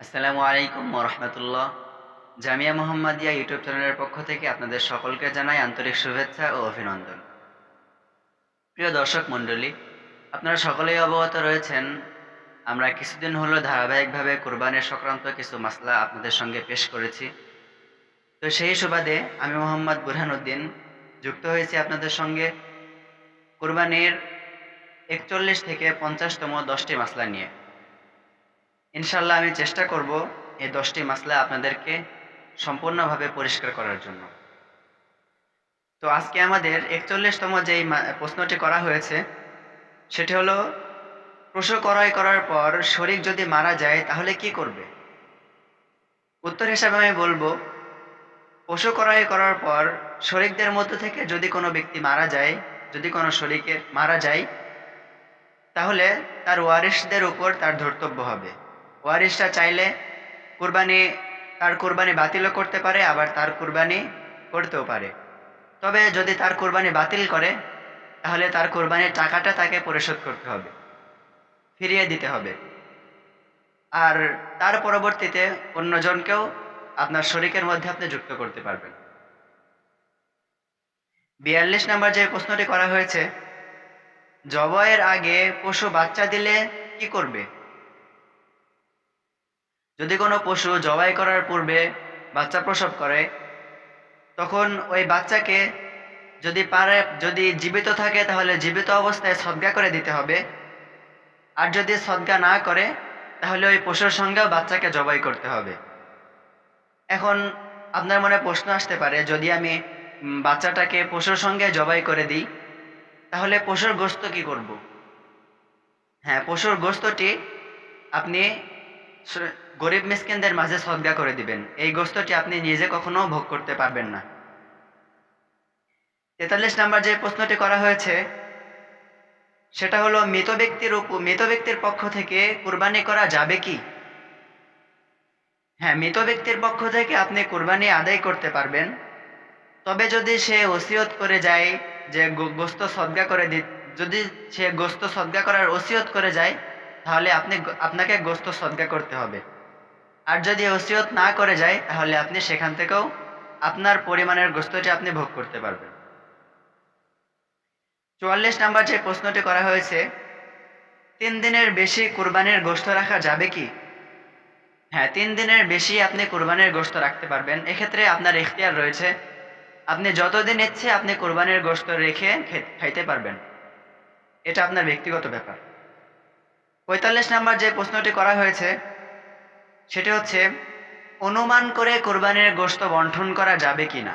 আসসালামু আলাইকুম রহমতুল্লাহ। জামিয়া মোহাম্মদিয়া ইউটিউব চ্যানেলের পক্ষ থেকে আপনাদের সকলকে জানাই আন্তরিক শুভেচ্ছা ও অভিনন্দন। প্রিয় দর্শক মণ্ডলী, আপনারা সকলেই অবগত রয়েছেন, আমরা কিছুদিন হলো ধারাবাহিকভাবে কোরবানির সংক্রান্ত কিছু মাসলা আপনাদের সঙ্গে পেশ করেছি। তো সেই সুবাদে আমি মোহাম্মদ বুরহানুদ্দিন যুক্ত হয়েছি আপনাদের সঙ্গে কোরবানির একচল্লিশ থেকে পঞ্চাশতম দশটি মাসলা নিয়ে। ইনশাল্লাহ আমি চেষ্টা করব এই দশটি মাসলা আপনাদেরকে সম্পূর্ণভাবে পরিষ্কার করার জন্য। তো আজকে আমাদের একচল্লিশতম যেই প্রশ্নটি করা হয়েছে, সেটি হলো পশু ক্রয় করার পর শরীর যদি মারা যায়, তাহলে কি করবে? উত্তর হিসাবে আমি বলব পশু ক্রয় করার পর শরিকদের মধ্যে থেকে যদি কোনো ব্যক্তি মারা যায়, যদি কোনো শরিকের মারা যায়, তাহলে তার ওয়ারিসদের উপর তার ধর্তব্য হবে। ওয়ারিসটা চাইলে কুরবানি, তার কুরবানি বাতিলও করতে পারে, আবার তার কুরবানি করতেও পারে। তবে যদি তার কুরবানি বাতিল করে, তাহলে তার কুরবানির টাকাটা তাকে পরিশোধ করতে হবে, ফিরিয়ে দিতে হবে। আর তার পরবর্তীতে অন্যজনকেও আপনার শরিকের মধ্যে আপনি যুক্ত করতে পারবেন। বিয়াল্লিশ নাম্বার যে প্রশ্নটি করা হয়েছে জবয়ের আগে পশু বাচ্চা দিলে কি করবে? যদি কোনো পশু জবাই করার পূর্বে বাচ্চা প্রসব করে, তখন ওই বাচ্চাকে যদি পারে, যদি জীবিত থাকে, তাহলে জীবিত অবস্থায় সদ্গা করে দিতে হবে। আর যদি সদ্গা না করে, তাহলে ওই পশুর সঙ্গেও বাচ্চাকে জবাই করতে হবে। এখন আপনার মনে প্রশ্ন আসতে পারে, যদি আমি বাচ্চাটাকে পশুর সঙ্গে জবাই করে দিই, তাহলে পশুর গোস্ত কি করব? হ্যাঁ পশুর গোস্তটি আপনি গরিব মিসকিনদের মাঝে সদ্গা করে দিবেন। এই গোস্তটি আপনি নিজে কখনো ভোগ করতে পারবেন না। তেতাল্লিশ নাম্বার যে প্রশ্নটি করা হয়েছে, সেটা হলো, মৃত ব্যক্তির মৃত ব্যক্তির পক্ষ থেকে কুরবানি করা যাবে কি? হ্যাঁ মৃত ব্যক্তির পক্ষ থেকে আপনি কুরবানি আদায় করতে পারবেন। তবে যদি সে ওসিয়ত করে যায়, যে গোস্ত সদ্গা করে দি যদি সে গোস্ত সদ্গা করার ওসিয়ত করে যায়, তাহলে আপনি আপনাকে গোস্ত সদ্গা করতে হবে। আর যদি ওসিয়ত না করে যায়, তাহলে আপনি সেখান থেকেও আপনার পরিমাণের গোস্তটি আপনি ভোগ করতে পারবেন। চুয়াল্লিশ নাম্বার যে প্রশ্নটি করা হয়েছে, তিন দিনের বেশি কুরবানির গোস্ত রাখা যাবে কি? হ্যাঁ তিন দিনের বেশি আপনি কুরবানির গোস্ত রাখতে পারবেন। এক্ষেত্রে আপনার এখতিয়ার রয়েছে, আপনি যতদিন ইচ্ছে আপনি কোরবানির গোস্ত রেখে খাইতে পারবেন। এটা আপনার ব্যক্তিগত ব্যাপার। পঁয়তাল্লিশ নাম্বার যে প্রশ্নটি করা হয়েছে সেটি হচ্ছে, অনুমান করে কোরবানির গোস্ত বন্টন করা যাবে কি না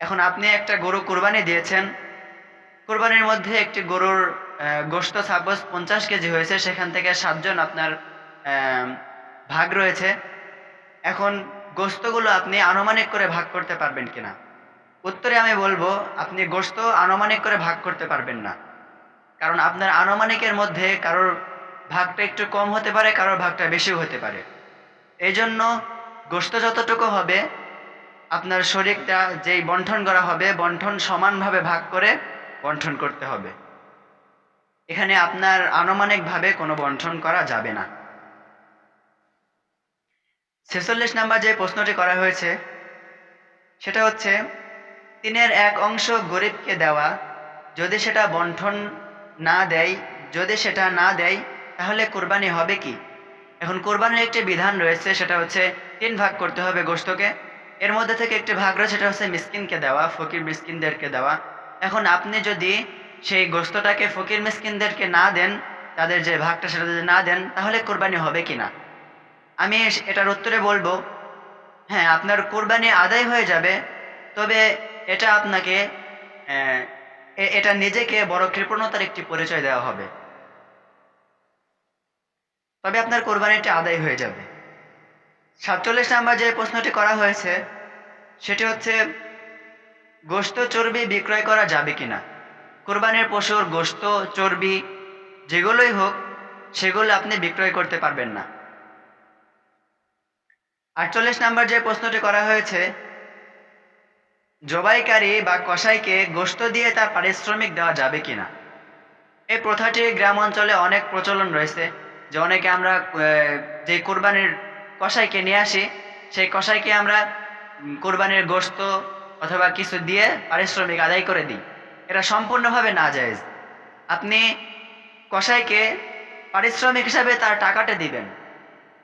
এখন আপনি একটা গরু কোরবানি দিয়েছেন, কোরবানির মধ্যে একটি গরুর গোস্ত সাপোজ পঞ্চাশ কেজি হয়েছে, সেখান থেকে সাতজন আপনার ভাগ রয়েছে। এখন গোস্তগুলো আপনি আনুমানিক করে ভাগ করতে পারবেন কিনা? উত্তরে আমি বলব, আপনি গোস্ত আনুমানিক করে ভাগ করতে পারবেন না। কারণ আপনার আনুমানিকের মধ্যে কারোর ভাগটা একটু কম হতে পারে, কারোর ভাগটা বেশিও হতে পারে। এই জন্য গোস্ত যতটুকু হবে, আপনার শরীরটা যেই বন্টন করা হবে, বন্টন সমানভাবে ভাগ করে বন্টন করতে হবে। এখানে আপনার আনুমানিকভাবে কোনো বন্টন করা যাবে না। ছেচল্লিশ নাম্বার যে প্রশ্নটি করা হয়েছে, সেটা হচ্ছে, তিনের এক অংশ গরিবকে দেওয়া, যদি সেটা বন্টন না দেয়, যদি সেটা না দেয় তাহলে কোরবানি হবে কি? এখন কোরবানির একটি বিধান রয়েছে, সেটা হচ্ছে তিন ভাগ করতে হবে গোস্তকে এর মধ্যে থেকে একটি ভাগ রয়েছে, সেটা হচ্ছে মিসকিনকে দেওয়া, ফকির মিসকিনদেরকে দেওয়া। এখন আপনি যদি সেই গোস্তটাকে ফকির মিসকিনদেরকে না দেন, তাদের যে ভাগটা সেটা যদি না দেন, তাহলে কোরবানি হবে কি না? আমি এটার উত্তরে বলব হ্যাঁ আপনার কোরবানি আদায় হয়ে যাবে, তবে এটা আপনাকে এটা নিজেকে বড় কৃপণতার একটি পরিচয় দেওয়া হবে। তবে আপনার কোরবানিটা আদায় হয়ে যাবে। সাতচল্লিশ নাম্বার যে প্রশ্নটি করা হয়েছে, সেটি হচ্ছে গোস্ত চর্বি বিক্রয় করা যাবে কিনা? কোরবানির পশুর গোস্ত চর্বি, যেগুলোই হোক, সেগুলো আপনি বিক্রয় করতে পারবেন না। আটচল্লিশ নাম্বার যে প্রশ্নটি করা হয়েছে, জবাইকারী বা কসাইকে গোস্ত দিয়ে তার পারিশ্রমিক দেওয়া যাবে কিনা? এই প্রথাটি গ্রাম অঞ্চলে অনেক প্রচলন রয়েছে। যে অনেকে আমরা যে কোরবানির কষাইকে নিয়ে আসি, সেই কষাইকে আমরা কোরবানির গোশত অথবা কিছু দিয়ে পারিশ্রমিক আদায় করে দিই। এটা সম্পূর্ণভাবে না জায়েজ আপনি কষাইকে পারিশ্রমিক হিসাবে তার টাকাটা দিবেন।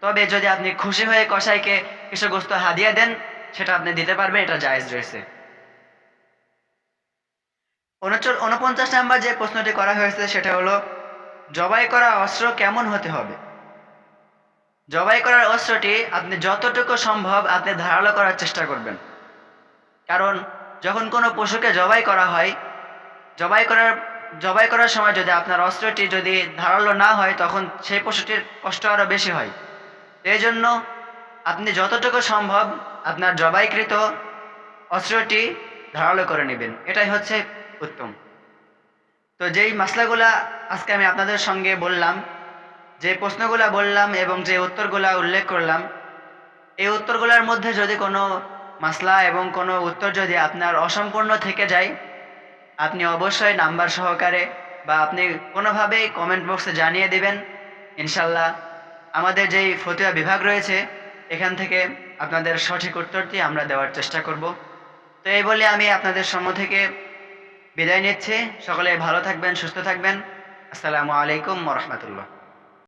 তবে যদি আপনি খুশি হয়ে কষাইকে কিছু গোস্ত হাদিয়া দেন, সেটা আপনি দিতে পারবেন, এটা জায়েজ রয়েছে। উনচল উনপঞ্চাশ নাম্বার যে প্রশ্নটি করা হয়েছে, সেটা হলো জবাই করা অস্ত্র কেমন হতে হবে? জবাই করার অস্ত্রটি আপনি যতটুকু সম্ভব আপনি ধারালো করার চেষ্টা করবেন। কারণ যখন কোনো পশুকে জবাই করা হয়, জবাই করার জবাই করার সময় যদি আপনার অস্ত্রটি যদি ধারালো না হয়, তখন সেই পশুটির কষ্ট আরও বেশি হয়। এই জন্য আপনি যতটুকু সম্ভব আপনার জবাইকৃত অস্ত্রটি ধারালো করে নেবেন। এটাই হচ্ছে উত্তম। তো যেই মাসলাগুলা আজকে আমি আপনাদের সঙ্গে বললাম, যে প্রশ্নগুলা বললাম এবং যে উত্তরগুলা উল্লেখ করলাম, এই উত্তরগুলোর মধ্যে যদি কোনো মাসলা এবং কোনো উত্তর যদি আপনার অসম্পূর্ণ থেকে যায়, আপনি অবশ্যই নাম্বার সহকারে বা আপনি কোনোভাবেই কমেন্ট বক্সে জানিয়ে দেবেন। ইনশাল্লাহ আমাদের যেই ফতুয়া বিভাগ রয়েছে, এখান থেকে আপনাদের সঠিক উত্তরটি আমরা দেওয়ার চেষ্টা করব। তো এই বলে আমি আপনাদের সম্মুখ থেকে বিদায় নিচ্ছে। সকলে ভালো থাকবেন সুস্থ থাকবেন। আসসালামু আলাইকুম রহমতুল্লাহ।